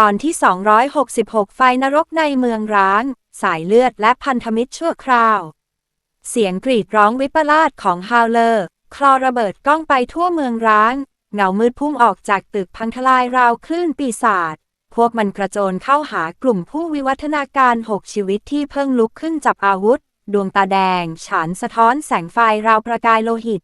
ตอนที่ 266 ไฟนรกในเมืองร้าง สายเลือดและพันธมิตรชั่วคราว เสียงกรีดร้องวิปลาสของฮาวเลอร์ คลอระเบิดก้องไปทั่วเมืองร้าง เงามืดพุ่งออกจากตึกพังทลายราวคลื่นปีศาจ พวกมันกระโจนเข้าหากลุ่มผู้วิวัฒนาการหกชีวิตที่เพิ่งลุกขึ้นจับอาวุธ ดวงตาแดง ฉานสะท้อนแสงไฟราวประกายโลหิต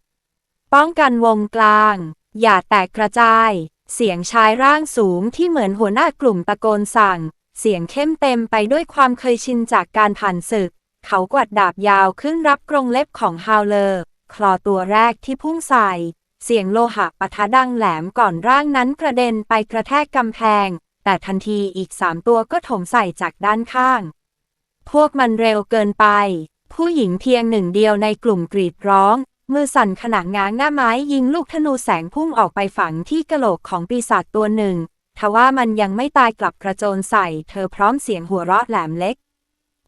ป้องกันวงกลาง อย่าแตกกระจาย เสียงชายร่างสูงที่เหมือนหัวหน้ากลุ่มตะโกนสั่ง เสียงเข้มเต็มไปด้วยความเคยชินจากการผ่านศึก เขากวัดดาบยาวขึ้นรับกรงเล็บของฮาวเลอร์ คลอตัวแรกที่พุ่งใส่ เสียงโลหะปะทะดังแหลมก่อนร่างนั้นกระเด็นไปกระแทกกำแพง แต่ทันทีอีกสามตัวก็ถมใส่จากด้านข้าง พวกมันเร็วเกินไป ผู้หญิงเพียงหนึ่งเดียวในกลุ่มกรีดร้อง มือสั่นขณะง้างหน้าไม้ยิงลูกธนูแสงพุ่งออกไปฝังที่กะโหลกของปีศาจตัวหนึ่ง ทว่ามันยังไม่ตายกลับกระโจนใส่ เธอพร้อมเสียงหัวเราะแหลมเล็ก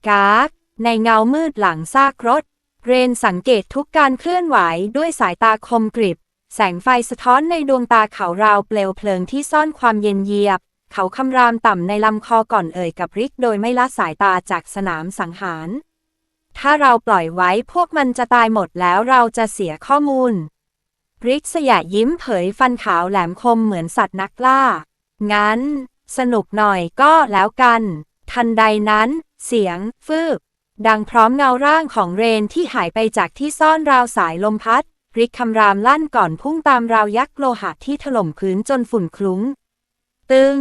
กากในเงามืดหลังซากรถ เรนสังเกตทุกการเคลื่อนไหวด้วยสายตาคมกริบ แสงไฟสะท้อนในดวงตาเขาราวเปลวเพลิงที่ซ่อนความเย็นเยียบ เขาคำรามต่ำในลำคอก่อนเอ่ยกับริกโดยไม่ละสายตาจากสนามสังหาร ถ้าเราปล่อยไว้พวกมันจะตายหมดแล้วเราจะเสียข้อมูล ริกสยะยิ้มเผยฟันขาวแหลมคมเหมือนสัตว์นักล่า งั้น สนุกหน่อยก็แล้วกัน ทันใดนั้น เสียง ฟืบ ดังพร้อมเงาร่างของเรนที่หายไปจากที่ซ่อนราวสายลมพัด ริกคำรามลั่นก่อนพุ่งตามราวยักษ์โลหะที่ถล่มพื้นจนฝุ่นคลุ้ง ตึง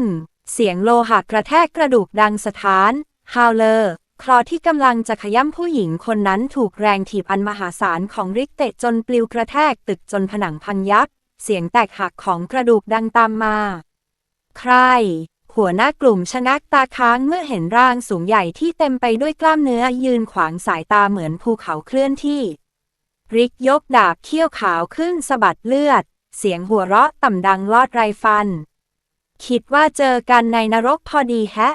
เสียงโลหะกระแทกกระดูกดังสถาน ฮาวเลอร์ คลอที่กำลังจะขย้ำผู้หญิงคนนั้นถูกแรงถีบอันมหาศาลของริกเตะจนปลิวกระแทกตึกจนผนังพังยับ เสียงแตกหักของกระดูกดังตามมา ใคร หัวหน้ากลุ่มชะงักตาค้างเมื่อเห็นร่างสูงใหญ่ที่เต็มไปด้วยกล้ามเนื้อยืนขวางสายตาเหมือนภูเขาเคลื่อนที่ ริกยกดาบเขี้ยวขาวขึ้นสะบัดเลือด เสียงหัวเราะต่ำดังลอดไรฟัน คิดว่าเจอกันในนรกพอดีแฮะ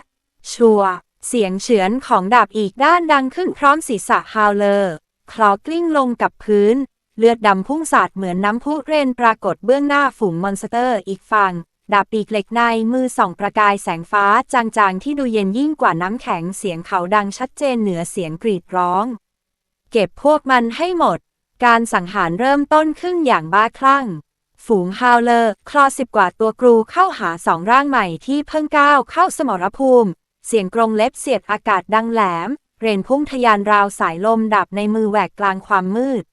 ชัวร์ เสียงเฉือนของดาบอีกด้านดังขึ้นพร้อมศีรษะฮาวเลอร์ คลอกลิ้งลงกับพื้น เลือดดำพุ่งสาดเหมือนน้ำพุเรนปรากฏเบื้องหน้าฝูงมอนสเตอร์อีกฝั่ง ดาบปีกเหล็กในมือส่องประกายแสงฟ้าจางๆ ที่ดูเย็นยิ่งกว่าน้ำแข็งเสียงเขาดังชัดเจนเหนือเสียงกรีดร้อง เก็บพวกมันให้หมด การสังหารเริ่มต้นขึ้นอย่างบ้าคลั่งฝูงฮาวเลอร์ คลอสิบกว่าตัวกรูเข้าหาสองร่างใหม่ที่เพิ่งก้าวเข้าสมรภูมิ เสียงกรงเล็บเสียดอากาศดังแหลม เรนพุ่งทยานราวสายลมดับในมือแหวกกลางความมืด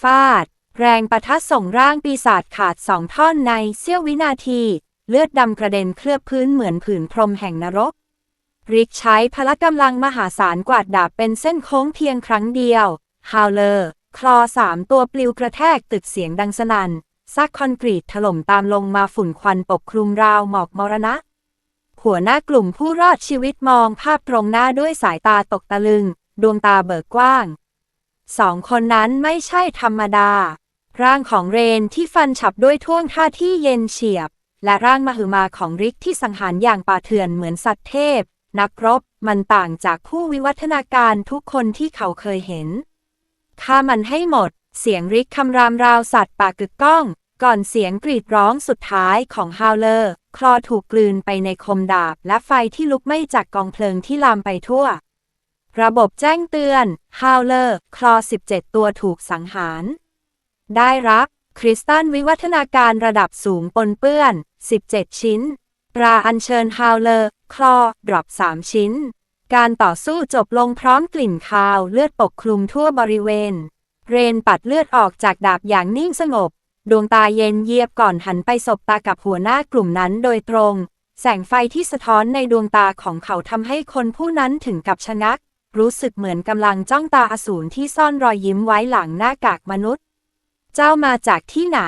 ฟาด แรงประทัดส่งร่างปีศาจขาดสองท่อนในเสี้ยววินาที เลือดดำกระเด็นเคลือบพื้นเหมือนผืนพรมแห่งนรก ริกใช้พละกำลังมหาศาลกวาดดาบเป็นเส้นโค้งเพียงครั้งเดียว ฮาวเลอร์ คลอสามตัวปลิวกระแทกตึกเสียงดังสนัน่นซากคอนกรีตถล่มตามลงมาฝุ่นควันปกคลุมราวหมอกมรณะ หัวหน้ากลุ่มผู้รอดชีวิตมองภาพตรงหน้าด้วยสายตาตกตะลึง ดวงตาเบิกกว้าง สองคนนั้นไม่ใช่ธรรมดา ร่างของเรนที่ฟันฉับด้วยท่วงท่าที่เย็นเฉียบ และร่างมหึมาของริกที่สังหารอย่างป่าเถื่อนเหมือนสัตว์เทพ นักรบมันต่างจากผู้วิวัฒนาการทุกคนที่เขาเคยเห็นฆ่ามันให้หมด เสียงริกคำรามราวสัตว์ป่ากึกก้อง ก่อนเสียงกรีดร้องสุดท้ายของฮาวเลอร์ คลอถูกกลืนไปในคมดาบ และไฟที่ลุกไหม้จากกองเพลิงที่ลามไปทั่ว ระบบแจ้งเตือนฮาวเลอร์ คลอ 17 ตัวถูกสังหาร ได้รับ คริสตัลวิวัฒนาการระดับสูงปนเปื้อน 17 ชิ้น ปราอัญเชิญฮาวเลอร์ คลอ ดรอป 3 ชิ้น การต่อสู้จบลงพร้อมกลิ่นคาวเลือดปกคลุมทั่วบริเวณ เรนปัดเลือดออกจากดาบอย่างนิ่งสงบ ดวงตาเย็นเยียบก่อนหันไปสบตากับหัวหน้ากลุ่มนั้นโดยตรง แสงไฟที่สะท้อนในดวงตาของเขาทำให้คนผู้นั้นถึงกับชะงัก รู้สึกเหมือนกำลังจ้องตาอสูรที่ซ่อนรอยยิ้มไว้หลังหน้ากากมนุษย์ เจ้ามาจากที่ไหน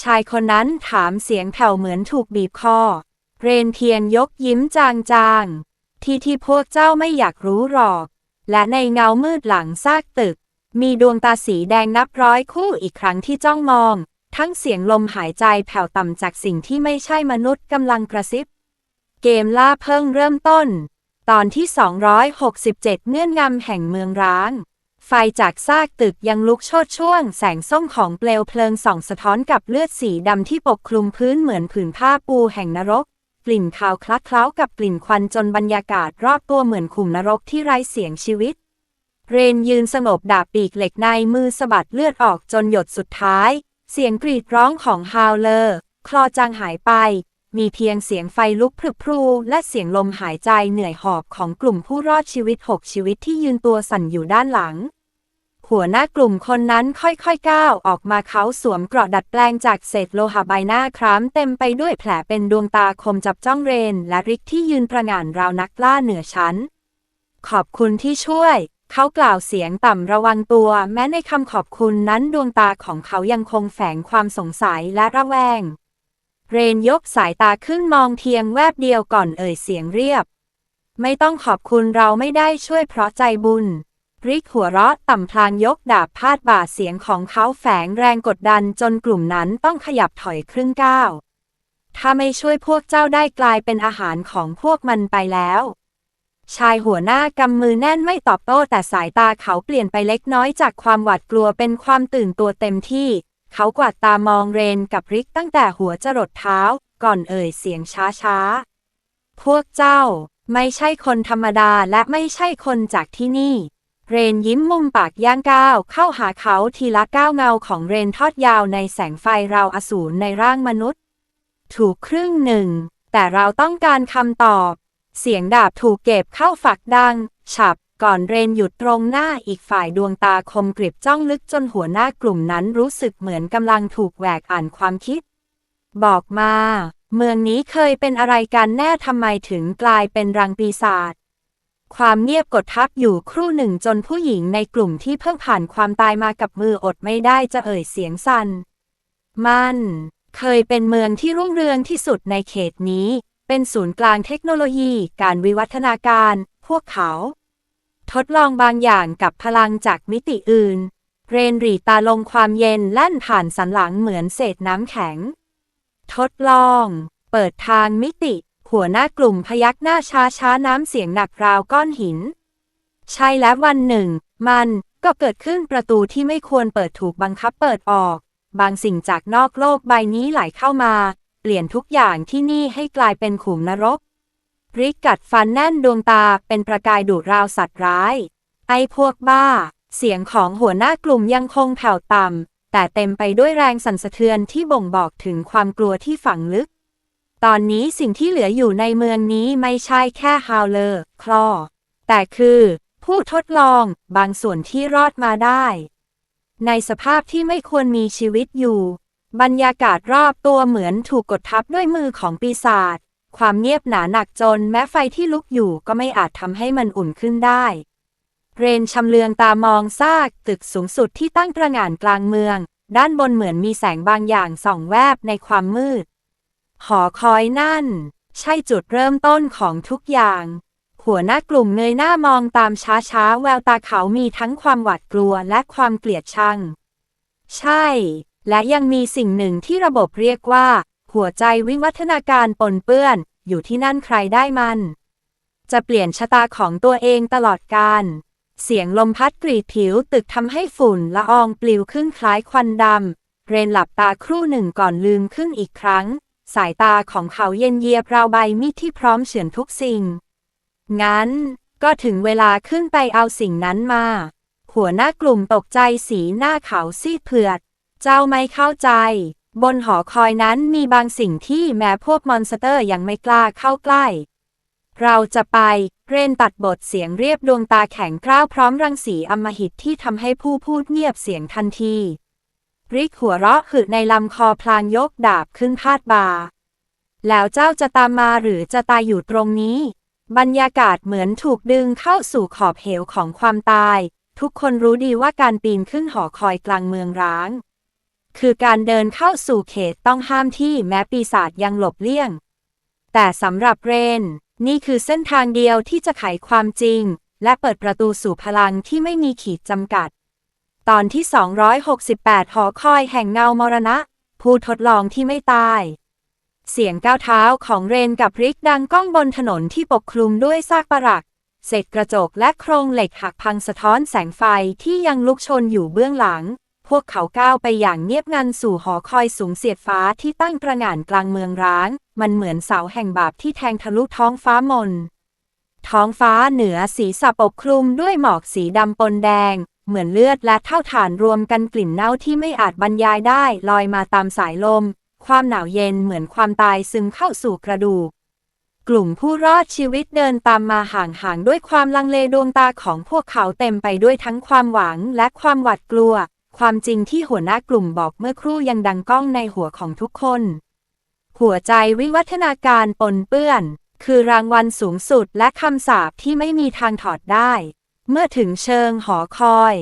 ชายคนนั้นถามเสียงแผ่วเหมือนถูกบีบคอ เรนเพียงยกยิ้มจางๆ ที่ที่พวกเจ้าไม่อยากรู้หรอก และในเงามืดหลังซากตึก มีดวงตาสีแดงนับร้อยคู่อีกครั้งที่จ้องมอง ทั้งเสียงลมหายใจแผ่วต่ำจากสิ่งที่ไม่ใช่มนุษย์กำลังกระซิบ เกมล่าเพิ่งเริ่มต้น ตอนที่ 267 เงื่อนงำแห่งเมืองร้าง ไฟจากซากตึกยังลุกโชดช่วง แสงส้มของเปลวเพลิงส่องสะท้อนกับเลือดสีดำที่ปกคลุมพื้นเหมือนผืนผ้าปูแห่งนรก กลิ่นคาวคลักเคล้ากับกลิ่นควันจนบรรยากาศรอบตัวเหมือนขุมนรกที่ไร้เสียงชีวิต เรนยืนสงบดาบปีกเหล็กในมือสะบัดเลือดออกจนหยดสุดท้าย เสียงกรีดร้องของฮาวเลอร์ คลอจางหายไป มีเพียงเสียงไฟลุกพรึบพรูและเสียงลมหายใจเหนื่อยหอบของกลุ่มผู้รอดชีวิตหกชีวิตที่ยืนตัวสั่นอยู่ด้านหลัง หัวหน้ากลุ่มคนนั้นค่อยๆก้าวออกมาเขาสวมเกราะดัดแปลงจากเศษโลหะใบหน้าคล้ำเต็มไปด้วยแผลเป็นดวงตาคมจับจ้องเรน และริกที่ยืนประงานราวนักล่าเหนือชั้น ขอบคุณที่ช่วย เขากล่าวเสียงต่ำระวังตัว แม้ในคำขอบคุณนั้นดวงตาของเขายังคงแฝงความสงสัยและระแวง เรนยกสายตาขึ้นมองเพียงแวบเดียวก่อนเอ่ยเสียงเรียบ ไม่ต้องขอบคุณเราไม่ได้ช่วยเพราะใจบุญ ริกหัวเราะต่ำพลางยกดาบพาดบ่าเสียงของเขาแฝงแรงกดดันจนกลุ่มนั้นต้องขยับถอยครึ่งก้าวถ้าไม่ช่วยพวกเจ้าได้กลายเป็นอาหารของพวกมันไปแล้ว ชายหัวหน้ากำมือแน่นไม่ตอบโต้แต่สายตาเขาเปลี่ยนไปเล็กน้อยจากความหวาดกลัวเป็นความตื่นตัวเต็มที่ เขากวาดตามองเรนกับริกตั้งแต่หัวจรดเท้า ก่อนเอ่ยเสียงช้าๆ พวกเจ้า ไม่ใช่คนธรรมดาและไม่ใช่คนจากที่นี่ เรนยิ้มมุมปากย่างก้าวเข้าหาเขาทีละก้าวเงาของเรนทอดยาวในแสงไฟราวอสูรในร่างมนุษย์ ถูกครึ่งหนึ่ง แต่เราต้องการคำตอบ เสียงดาบถูกเก็บเข้าฝักดัง ฉับ ก่อนเรนหยุดตรงหน้าอีกฝ่ายดวงตาคมกริบจ้องลึกจนหัวหน้ากลุ่มนั้นรู้สึกเหมือนกำลังถูกแหวกอ่านความคิด บอกมา เมืองนี้เคยเป็นอะไรกันแน่ทำไมถึงกลายเป็นรังปีศาจความเงียบกดทับอยู่ครู่หนึ่งจนผู้หญิงในกลุ่มที่เพิ่งผ่านความตายมากับมืออดไม่ได้จะเอ่ยเสียงสัน่น มัน เคยเป็นเมืองที่รุ่งเรืองที่สุดในเขตนี้ เป็นศูนย์กลางเทคโนโลยี การวิวัฒนาการ พวกเขา ทดลองบางอย่างกับพลังจากมิติอื่น เรนรีตาลงความเย็นแล่นผ่านสันหลังเหมือนเศษน้ำแข็ง ทดลอง เปิดทางมิติ หัวหน้ากลุ่มพยักหน้าช้าช้าน้ำเสียงหนักราวก้อนหิน ใช่และวันหนึ่ง มันก็เกิดขึ้นประตูที่ไม่ควรเปิดถูกบังคับเปิดออก บางสิ่งจากนอกโลกใบนี้ไหลเข้ามา เปลี่ยนทุกอย่างที่นี่ให้กลายเป็นขุมนรกริกกัดฟันแน่นดวงตาเป็นประกายดุราวสัตว์ร้าย ไอ้พวกบ้า เสียงของหัวหน้ากลุ่มยังคงแผ่วต่ำ แต่เต็มไปด้วยแรงสั่นสะเทือนที่บ่งบอกถึงความกลัวที่ฝังลึก ตอนนี้สิ่งที่เหลืออยู่ในเมืองนี้ไม่ใช่แค่ฮาวเลอร์คลอ แต่คือ ผู้ทดลองบางส่วนที่รอดมาได้ ในสภาพที่ไม่ควรมีชีวิตอยู่ บรรยากาศรอบตัวเหมือนถูกกดทับด้วยมือของปีศาจ ความเงียบหนาหนักจนแม้ไฟที่ลุกอยู่ก็ไม่อาจทำให้มันอุ่นขึ้นได้ เรนชำเลืองตามองซากตึกสูงสุดที่ตั้งประงานกลางเมือง ด้านบนเหมือนมีแสงบางอย่างส่องแวบในความมืด หอคอยนั่น ใช่จุดเริ่มต้นของทุกอย่าง หัวหน้ากลุ่มเงยหน้ามองตามช้าๆ แววตาเขามีทั้งความหวาดกลัวและความเกลียดชัง ใช่ และยังมีสิ่งหนึ่งที่ระบบเรียกว่า หัวใจวิวัฒนาการปนเปื้อน อยู่ที่นั่นใครได้มัน จะเปลี่ยนชะตาของตัวเองตลอดกาลเสียงลมพัดกรีดผิวตึกทำให้ฝุ่นละอองปลิวขึ้นคล้ายควันดำ เรนหลับตาครู่หนึ่งก่อนลืมขึ้นอีกครั้ง สายตาของเขาเย็นเยียบราวใบมีดที่พร้อมเฉือนทุกสิ่ง งั้นก็ถึงเวลาขึ้นไปเอาสิ่งนั้นมา หัวหน้ากลุ่มตกใจสีหน้าเขาซีดเผือด เจ้าไม่เข้าใจ บนหอคอยนั้นมีบางสิ่งที่แม้พวกมอนสเตอร์ยังไม่กล้าเข้าใกล้ เราจะไป เรนตัดบทเสียงเรียบดวงตาแข็งกร้าวพร้อมรังสีอมหิตที่ทำให้ผู้พูดเงียบเสียงทันที ริกหัวเราะหึในลำคอพลางยกดาบขึ้นพาดบ่าแล้วเจ้าจะตามมาหรือจะตายอยู่ตรงนี้ บรรยากาศเหมือนถูกดึงเข้าสู่ขอบเหวของความตาย ทุกคนรู้ดีว่าการปีนขึ้นหอคอยกลางเมืองร้าง คือการเดินเข้าสู่เขตต้องห้ามที่แม้ปีศาจยังหลบเลี่ยง แต่สำหรับเรน นี่คือเส้นทางเดียวที่จะไขความจริง และเปิดประตูสู่พลังที่ไม่มีขีดจำกัด ตอนที่ 268 หอคอยแห่งเงามรณะ ผู้ทดลองที่ไม่ตาย เสียงก้าวเท้าของเรนกับริกดังก้องบนถนนที่ปกคลุมด้วยซากปรักเศษกระจกและโครงเหล็กหักพังสะท้อนแสงไฟที่ยังลุกชนอยู่เบื้องหลัง วกเขาก้าวไปอย่างเงียบงันสู่หอคอยสูงเสียดฟ้าที่ตั้งประหง่านกลางเมืองร้าง มันเหมือนเสาแห่งบาปที่แทงทะลุท้องฟ้ามน ท้องฟ้าเหนือสีสับปกคลุมด้วยหมอกสีดำปนแดง เหมือนเลือดและเท่าฐานรวมกันกลิ่นเน่าที่ไม่อาจบรรยายได้ลอยมาตามสายลม ความหนาวเย็นเหมือนความตายซึมเข้าสู่กระดูกกลุ่มผู้รอดชีวิตเดินตามมาห่างๆด้วยความลังเลดวงตาของพวกเขาเต็มไปด้วยทั้งความหวังและความหวาดกลัว ความจริงที่หัวหน้ากลุ่มบอกเมื่อครู่ยังดังก้องในหัวของทุกคน หัวใจวิวัฒนาการปนเปื้อน คือรางวัลสูงสุดและคำสาปที่ไม่มีทางถอดได้ เมื่อถึงเชิงหอคอย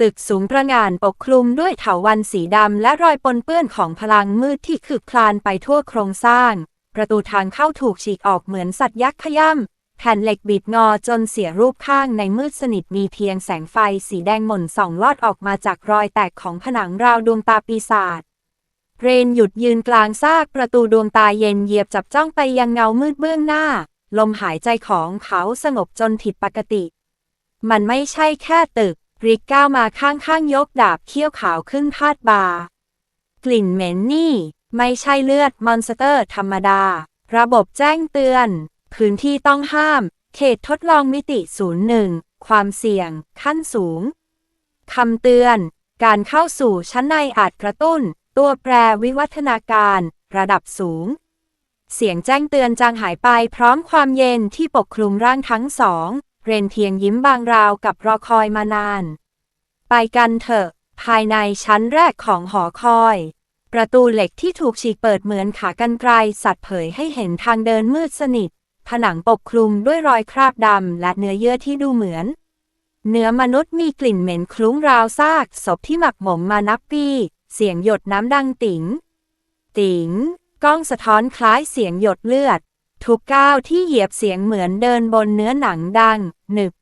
ตึกสูงประงานปกคลุมด้วยเถาวัลย์สีดำและรอยปนเปื้อนของพลังมืดที่ขึกคลานไปทั่วโครงสร้าง ประตูทางเข้าถูกฉีกออกเหมือนสัตว์ยักษ์ขย่ำ แผ่นเหล็กบีบงอจนเสียรูปข้างในมืดสนิทมีเพียงแสงไฟสีแดงหม่นส่องลอดออกมาจากรอยแตกของผนังราวดวงตาปีศาจเรนหยุดยืนกลางซากประตูดวงตาเย็นเหยียบจับจ้องไปยังเงามืดเบื้องหน้า ลมหายใจของเขาสงบจนผิดปกติ มันไม่ใช่แค่ตึก ริกก้าวมาข้างๆยกดาบเขี้ยวขาวขึ้นพาดบา กลิ่นเหม็นนี่ ไม่ใช่เลือดมอนสเตอร์ธรรมดา ระบบแจ้งเตือน พื้นที่ต้องห้าม เขตทดลองมิติศูนย์หนึ่งความเสี่ยง ขั้นสูง คำเตือน การเข้าสู่ชั้นในอาจกระตุ้น ตัวแปรวิวัฒนาการ ระดับสูง เสียงแจ้งเตือนจางหายไปพร้อมความเย็นที่ปกคลุมร่างทั้งสอง เรนเพียงยิ้มบางราวกับรอคอยมานาน ไปกันเถอะ ภายในชั้นแรกของหอคอยประตูเหล็กที่ถูกฉีกเปิดเหมือนขากรรไกรสัตว์เผยให้เห็นทางเดินมืดสนิท ผนังปกคลุมด้วยรอยคราบดำและเนื้อเยื่อที่ดูเหมือน เนื้อมนุษย์มีกลิ่นเหม็นคลุ้งราวซากศพที่หมักหมมมานับปี เสียงหยดน้ำดังติ๋ง ติ๋งกล้องสะท้อนคล้ายเสียงหยดเลือด ทุกก้าวที่เหยียบเสียงเหมือนเดินบนเนื้อหนังดัง หนึบ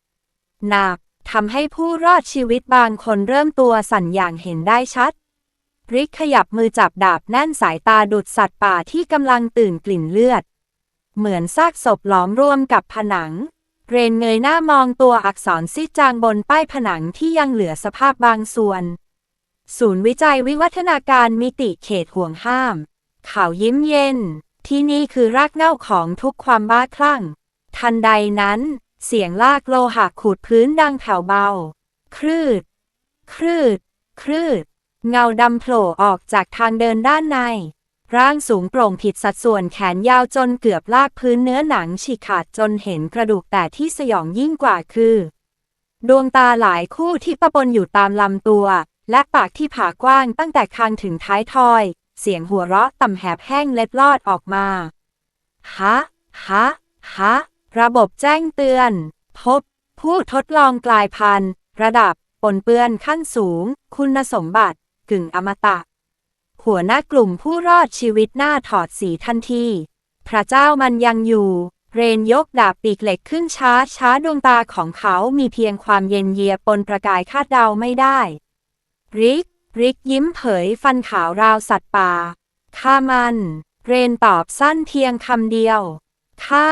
หนับทำให้ผู้รอดชีวิตบางคนเริ่มตัวสั่นอย่างเห็นได้ชัด ริกขยับมือจับดาบแน่นสายตาดุดสัตว์ป่าที่กำลังตื่นกลิ่นเลือด เหมือนซากศพหลอมรวมกับผนัง เรนเงยหน้ามองตัวอักษรซีจางบนป้ายผนังที่ยังเหลือสภาพบางส่วน ศูนย์วิจัยวิวัฒนาการมิติเขตห่วงห้ามเขายิ้มเย็น ที่นี่คือรากเหง้าของทุกความบ้าคลั่ง ทันใดนั้น เสียงลากโลหะขูดพื้นดังแผ่วเบา ครืด ครืด ครืด เงาดำโผล่ออกจากทางเดินด้านใน ร่างสูงโปร่งผิดสัดส่วนแขนยาวจนเกือบลากพื้นเนื้อหนังฉีกขาดจนเห็นกระดูกแต่ที่สยองยิ่งกว่าคือ ดวงตาหลายคู่ที่ปะปนอยู่ตามลำตัว และปากที่ผ่ากว้างตั้งแต่คางถึงท้ายทอย เสียงหัวเราะต่ำแหบแห้งเล็ดลอดออกมา ฮะ ฮะ ฮะ ระบบแจ้งเตือน พบ ผู้ทดลองกลายพันธุ์ ระดับปนเปื้อนขั้นสูง คุณสมบัติ กึ่งอมตะ หัวหน้ากลุ่มผู้รอดชีวิตหน้าถอดสีทันที พระเจ้ามันยังอยู่ เรนยกดาบปีกเหล็กขึ้นช้าช้าดวงตาของเขามีเพียงความเย็นเยียปนประกายคาดเดาไม่ได้ ริก ริกยิ้มเผยฟันขาวราวสัตว์ป่าฆ่ามัน เรนตอบสั้นเพียงคำเดียวฆ่า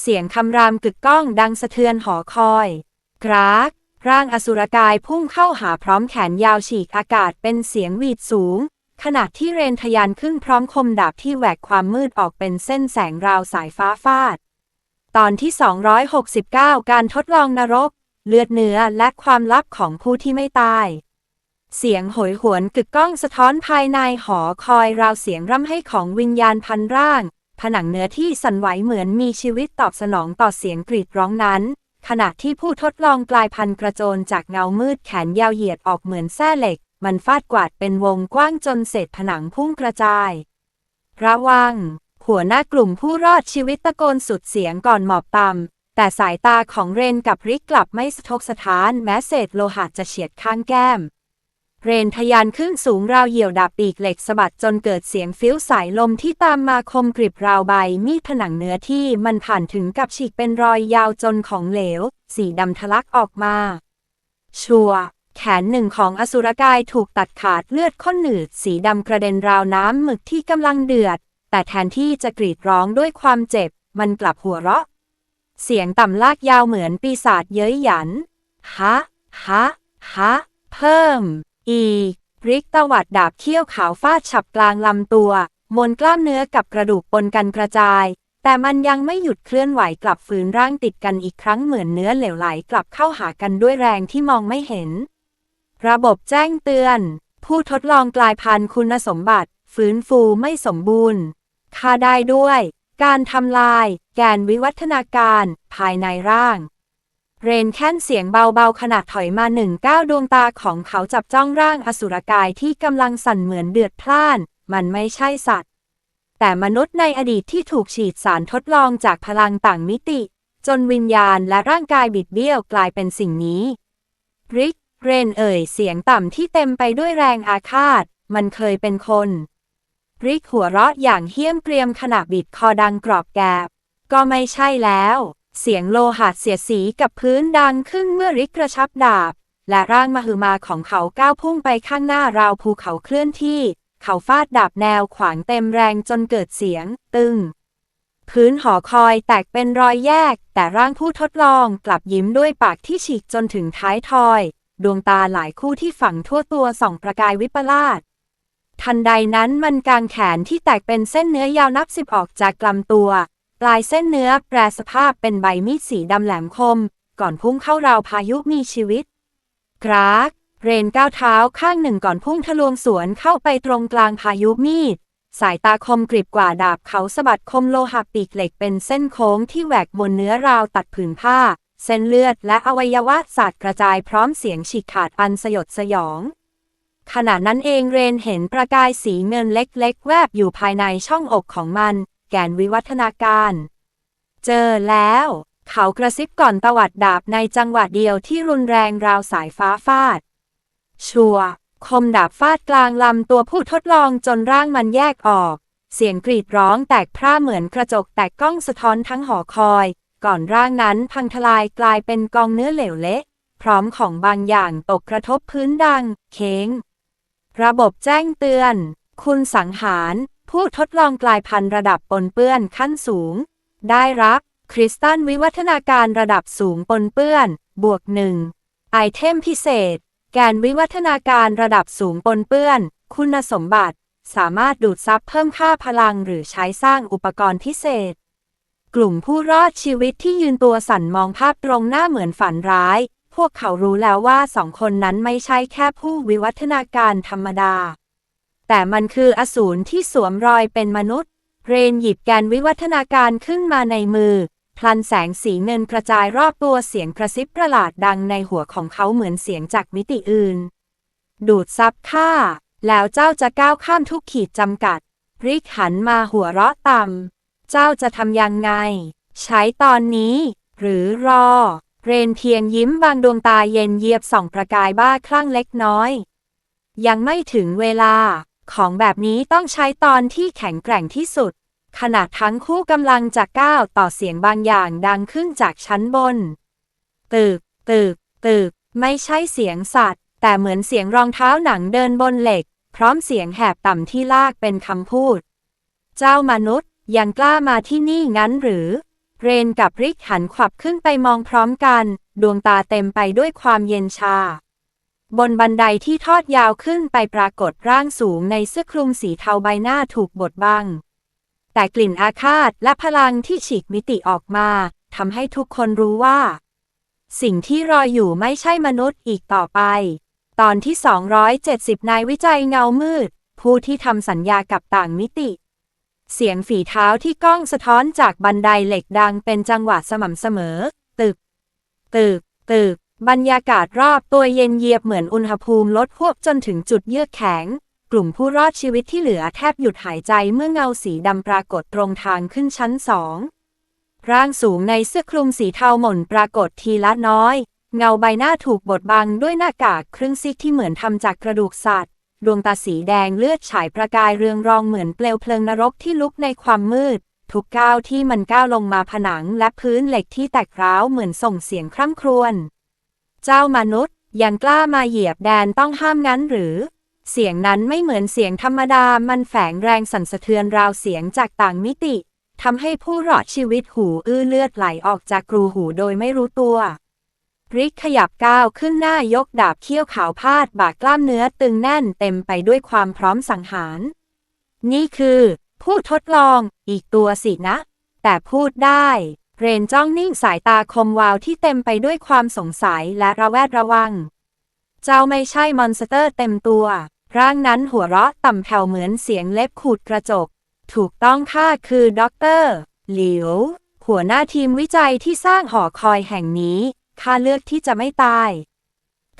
เสียงคำรามกึกก้องดังสะเทือนหอคอย กรากร่างอสุรกายพุ่งเข้าหาพร้อมแขนยาวฉีกอากาศเป็นเสียงหวีดสูง ขณะที่เรนทะยานขึ้นพร้อมคมดาบที่แหวกความมืดออกเป็นเส้นแสงราวสายฟ้าฟาด ตอนที่ 269 การทดลองนรก เลือดเนื้อและความลับของผู้ที่ไม่ตาย เสียงโหยหวนกึกก้องสะท้อนภายในหอคอยราวเสียงร่ำให้ของวิญญาณพันร่าง ผนังเนื้อที่สั่นไหวเหมือนมีชีวิตตอบสนองต่อเสียงกรีดร้องนั้น ขณะที่ผู้ทดลองกลายพันธุ์กระโจนจากเงามืดแขนยาวเหยียดออกเหมือนแส้เหล็ก มันฟาดกวาดเป็นวงกว้างจนเศษผนังพุ่งกระจาย ระวัง หัวหน้ากลุ่มผู้รอดชีวิตตะโกนสุดเสียงก่อนหมอบต่ำแต่สายตาของเรนกับริกกลับไม่สะทกสะท้าน แม้เศษโลหะจะเฉียดข้างแก้ม เรนทะยานขึ้นสูงราวเหยี่ยวดาบปีกเหล็กสะบัดจนเกิดเสียงฟิวสายลมที่ตามมาคมกริบราวใบมีดผนังเนื้อที่มันผ่านถึงกับฉีกเป็นรอยยาวจนของเหลว สีดำทะลักออกมา ชัว แขนหนึ่งของอสุรกายถูกตัดขาดเลือดข้นหนืด สีดำกระเด็นราวน้ำหมึกที่กำลังเดือด แต่แทนที่จะกรีดร้องด้วยความเจ็บ มันกลับหัวเราะ เสียงต่ำลากยาวเหมือนปีศาจเย้ยหยัน ฮะ ฮะ ฮะ เพิ่ม อีกริกตวัดดาบเขี้ยวขาวฟาดฉับกลางลำตัวมวลกล้ามเนื้อกับกระดูกปนกันกระจาย แต่มันยังไม่หยุดเคลื่อนไหวกลับฝืนร่างติดกันอีกครั้งเหมือนเนื้อเหลวไหลกลับเข้าหากันด้วยแรงที่มองไม่เห็น ระบบแจ้งเตือน ผู้ทดลองกลายพันธุ์คุณสมบัติ ฟื้นฟูไม่สมบูรณ์ค่าได้ด้วย การทำลาย แกนวิวัฒนาการ ภายในร่าง เรนแค้นเสียงเบาๆ ขนาดถอยมาหนึ่งก้าวดวงตาของเขาจับจ้องร่างอสุรกายที่กำลังสั่นเหมือนเดือดพล่าน มันไม่ใช่สัตว์ แต่มนุษย์ในอดีตที่ถูกฉีดสารทดลองจากพลังต่างมิติ จนวิญญาณและร่างกายบิดเบี้ยวกลายเป็นสิ่งนี้ริก เรนเอ่ยเสียงต่ำที่เต็มไปด้วยแรงอาฆาต มันเคยเป็นคน ริกหัวเราะอย่างเหี้ยมเกรียมขณะบิดคอดังกรอบแกรบก็ไม่ใช่แล้ว เสียงโลหะเสียดสีกับพื้นดังขึ้นเมื่อริกกระชับดาบ และร่างมหึมาของเขาก้าวพุ่งไปข้างหน้าราวภูเขาเคลื่อนที่ เขาฟาดดาบแนวขวางเต็มแรงจนเกิดเสียง ตึงพื้นหอคอยแตกเป็นรอยแยก แต่ร่างผู้ทดลองกลับยิ้มด้วยปากที่ฉีกจนถึงท้ายทอย ดวงตาหลายคู่ที่ฝังทั่วตัวส่องประกายวิปลาสทันใดนั้นมันกางแขนที่แตกเป็นเส้นเนื้อยาวนับสิบออกจากกลำตัว ปลายเส้นเนื้อแปรสภาพเป็นใบมีดสีดำแหลมคม ก่อนพุ่งเข้าราวพายุมีชีวิต กรากเรนก้าวเท้าข้างหนึ่งก่อนพุ่งทะลวงสวนเข้าไปตรงกลางพายุมีด สายตาคมกริบกว่าดาบเขาสะบัดคมโลหะปีกเหล็กเป็นเส้นโค้งที่แหวกบนเนื้อราวตัดผืนผ้า เส้นเลือดและอวัยวะสาดกระจายพร้อมเสียงฉีกขาดอันสยดสยอง ขณะนั้นเองเรนเห็นประกายสีเงินเล็กๆ แวบอยู่ภายในช่องอกของมัน แกนวิวัฒนาการ เจอแล้ว เขากระซิบก่อนตวัดดาบในจังหวะเดียวที่รุนแรงราวสายฟ้าฟาด ชัวคมดาบฟาดกลางลำตัวผู้ทดลองจนร่างมันแยกออก เสียงกรีดร้องแตกพร่าเหมือนกระจกแตกกล้องสะท้อนทั้งหอคอย ก่อนร่างนั้นพังทลายกลายเป็นกองเนื้อเหลวเละ พร้อมของบางอย่างตกกระทบพื้นดัง เค้ง ระบบแจ้งเตือน คุณสังหาร ผู้ทดลองกลายพันธุ์ระดับปนเปื้อนขั้นสูง ได้รับคริสตัลวิวัฒนาการระดับสูงปนเปื้อน บวกหนึ่งไอเทมพิเศษ แกนวิวัฒนาการระดับสูงปนเปื้อน คุณสมบัติ สามารถดูดซับเพิ่มค่าพลังหรือใช้สร้างอุปกรณ์พิเศษ กลุ่มผู้รอดชีวิตที่ยืนตัวสั่นมองภาพตรงหน้าเหมือนฝันร้าย พวกเขารู้แล้วว่าสองคนนั้นไม่ใช่แค่ผู้วิวัฒนาการธรรมดา แต่มันคืออสูรที่สวมรอยเป็นมนุษย์ เรนหยิบแกนวิวัฒนาการขึ้นมาในมือ พลันแสงสีเงินกระจายรอบตัวเสียงกระซิบประหลาดดังในหัวของเขาเหมือนเสียงจากมิติอื่น ดูดซับค่าแล้วเจ้าจะก้าวข้ามทุกขีดจำกัดริกหันมาหัวเราะต่ำ เจ้าจะทำยังไง ใช้ตอนนี้ หรือรอ เรนเพียงยิ้มบางดวงตาเย็นเยียบส่องประกายบ้าคลั่งเล็กน้อย ยังไม่ถึงเวลา ของแบบนี้ต้องใช้ตอนที่แข็งแกร่งที่สุด ขณะทั้งคู่กำลังจะก้าวต่อเสียงบางอย่างดังขึ้นจากชั้นบน ตึก ตึก ตึก ไม่ใช่เสียงสัตว์ แต่เหมือนเสียงรองเท้าหนังเดินบนเหล็ก พร้อมเสียงแหบต่ำที่ลากเป็นคำพูด เจ้ามนุษย์ ยังกล้ามาที่นี่งั้นหรือ เรนกับริกหันขวับขึ้นไปมองพร้อมกัน ดวงตาเต็มไปด้วยความเย็นชา บนบันไดที่ทอดยาวขึ้นไปปรากฏร่างสูงในเสื้อคลุมสีเทาใบหน้าถูกบดบัง แต่กลิ่นอาฆาตและพลังที่ฉีกมิติออกมาทำให้ทุกคนรู้ว่า สิ่งที่รออยู่ไม่ใช่มนุษย์อีกต่อไป ตอนที่ 270 นายวิจัยเงามืด ผู้ที่ทำสัญญากับต่างมิติ เสียงฝีเท้าที่ก้องสะท้อนจากบันไดเหล็กดังเป็นจังหวะสม่ำเสมอ ตึก ตึก ตึก บรรยากาศรอบตัวเย็นเยียบเหมือนอุณหภูมิลดพวบจนถึงจุดเยือกแข็ง กลุ่มผู้รอดชีวิตที่เหลือแทบหยุดหายใจเมื่อเงาสีดำปรากฏตรงทางขึ้นชั้นสองร่างสูงในเสื้อคลุมสีเทาหม่นปรากฏทีละน้อย เงาใบหน้าถูกบดบังด้วยหน้ากากครึ่งซีกที่เหมือนทำจากกระดูกสัตว์ ดวงตาสีแดงเลือดฉายประกายเรืองรองเหมือนเปลวเพลิงนรกที่ลุกในความมืด ทุกก้าวที่มันก้าวลงมาผนังและพื้นเหล็กที่แตกร้าวเหมือนส่งเสียงคร่ำครวญเจ้ามนุษย์ยังกล้ามาเหยียบแดนต้องห้ามงั้นหรือ เสียงนั้นไม่เหมือนเสียงธรรมดามันแฝงแรงสั่นสะเทือนราวเสียงจากต่างมิติทำให้ผู้รอดชีวิตหูอื้อเลือดไหลออกจากกรูหูโดยไม่รู้ตัว ริกขยับก้าวขึ้นหน้ายกดาบเขี้ยวขาวพาดบ่ากล้ามเนื้อตึงแน่นเต็มไปด้วยความพร้อมสังหาร นี่คือ ผู้ทดลองอีกตัวสินะ แต่พูดได้ เรนจ้องนิ่งสายตาคมวาวที่เต็มไปด้วยความสงสัยและระแวดระวัง เจ้าไม่ใช่มอนสเตอร์เต็มตัว ร่างนั้นหัวเราะต่ำแผ่วเหมือนเสียงเล็บขูดกระจก ถูกต้องข้าคือด็อกเตอร์ หลิว หัวหน้าทีมวิจัยที่สร้างหอคอยแห่งนี้ ข้าเลือกที่จะไม่ตาย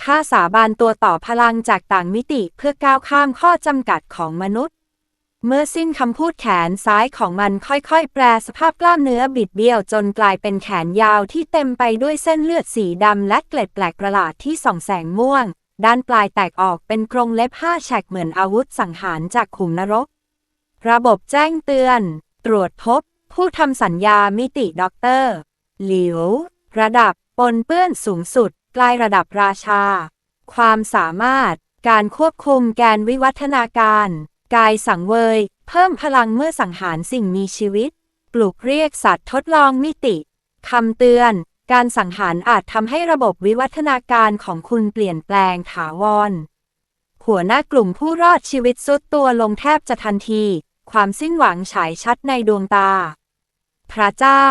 ข้าสาบานตัวต่อพลังจากต่างมิติเพื่อก้าวข้ามข้อจำกัดของมนุษย์ เมื่อสิ้นคำพูดแขนซ้ายของมันค่อยๆ แปรสภาพกล้ามเนื้อบิดเบี้ยวจนกลายเป็นแขนยาวที่เต็มไปด้วยเส้นเลือดสีดำและเกล็ดแปลกประหลาดที่ส่องแสงม่วง ด้านปลายแตกออกเป็นกรงเล็บห้าแฉกเหมือนอาวุธสังหารจากขุมนรก ระบบแจ้งเตือน ตรวจพบ ผู้ทำสัญญามิติด็อกเตอร์ หลิว ระดับ ปนเปื้อนสูงสุด ใกล้ระดับราชา ความสามารถ การควบคุมแกนวิวัฒนาการ กายสังเวย เพิ่มพลังเมื่อสังหารสิ่งมีชีวิต ปลุกเรียกสัตว์ทดลองมิติคำเตือน การสังหารอาจทำให้ระบบวิวัฒนาการของคุณเปลี่ยนแปลงถาวร หัวหน้ากลุ่มผู้รอดชีวิตสุดตัวลงแทบจะทันที ความสิ้นหวังฉายชัดในดวงตา พระเจ้า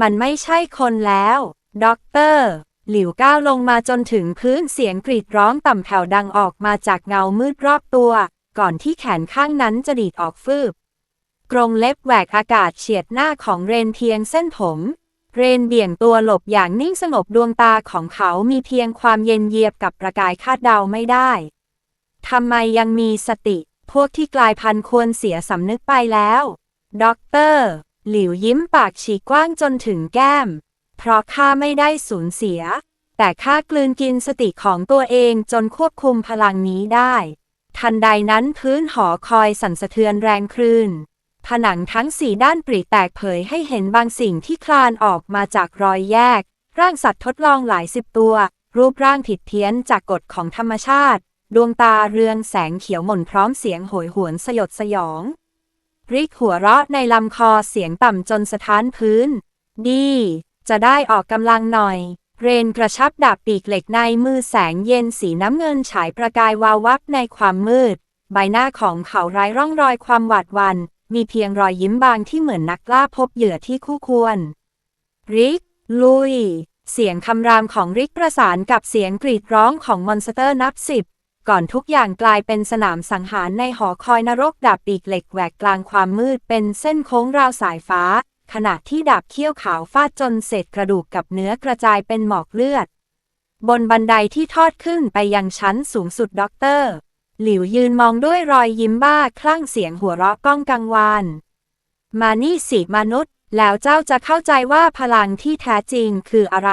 มันไม่ใช่คนแล้ว ด็อกเตอร์ หลิวก้าวลงมาจนถึงพื้นเสียงกรีดร้องต่ำแผ่วดังออกมาจากเงามืดรอบตัว ก่อนที่แขนข้างนั้นจะดีดออกฟืบ กรงเล็บแหวกอากาศเฉียดหน้าของเรนเพียงเส้นผม เรนเบี่ยงตัวหลบอย่างนิ่งสงบดวงตาของเขามีเพียงความเย็นเยียบกับประกายคาดเดาไม่ได้ ทำไมยังมีสติ พวกที่กลายพันธุ์ควรเสียสำนึกไปแล้ว ด็อกเตอร์ หลิวยิ้มปากฉีกกว้างจนถึงแก้ม เพราะข้าไม่ได้สูญเสีย แต่ข้ากลืนกินสติของตัวเองจนควบคุมพลังนี้ได้ ทันใดนั้นพื้นหอคอยสั่นสะเทือนแรงคลื่น ผนังทั้งสี่ด้านปริแตกเผยให้เห็นบางสิ่งที่คลานออกมาจากรอยแยก ร่างสัตว์ทดลองหลายสิบตัว รูปร่างผิดเพี้ยนจากกฎของธรรมชาติ ดวงตาเรืองแสงเขียวหม่นพร้อมเสียงโหยหวนสยดสยองริกหัวเราะในลำคอเสียงต่ำจนสะท้านพื้น ดี จะได้ออกกำลังหน่อย เรนกระชับดาบปีกเหล็กในมือแสงเย็นสีน้ำเงินฉายประกายวาววับในความมืด ใบหน้าของเขาไร้ร่องรอยความหวาดวัน มีเพียงรอยยิ้มบางที่เหมือนนักล่าพบเหยื่อที่คู่ควร ริก ลุย เสียงคำรามของริกประสานกับเสียงกรีดร้องของมอนสเตอร์นับสิบก่อนทุกอย่างกลายเป็นสนามสังหารในหอคอยนรกดาบปีกเหล็กแหวกกลางความมืดเป็นเส้นโค้งราวสายฟ้า ขณะที่ดาบเขี้ยวขาวฟาดจนเศษกระดูกกับเนื้อกระจายเป็นหมอกเลือด บนบันไดที่ทอดขึ้นไปยังชั้นสูงสุดด็อกเตอร์ หลิวยืนมองด้วยรอยยิ้มบ้าคลั่งเสียงหัวเราะก้องกังวาน มานี่สิมนุษย์ แล้วเจ้าจะเข้าใจว่าพลังที่แท้จริงคืออะไร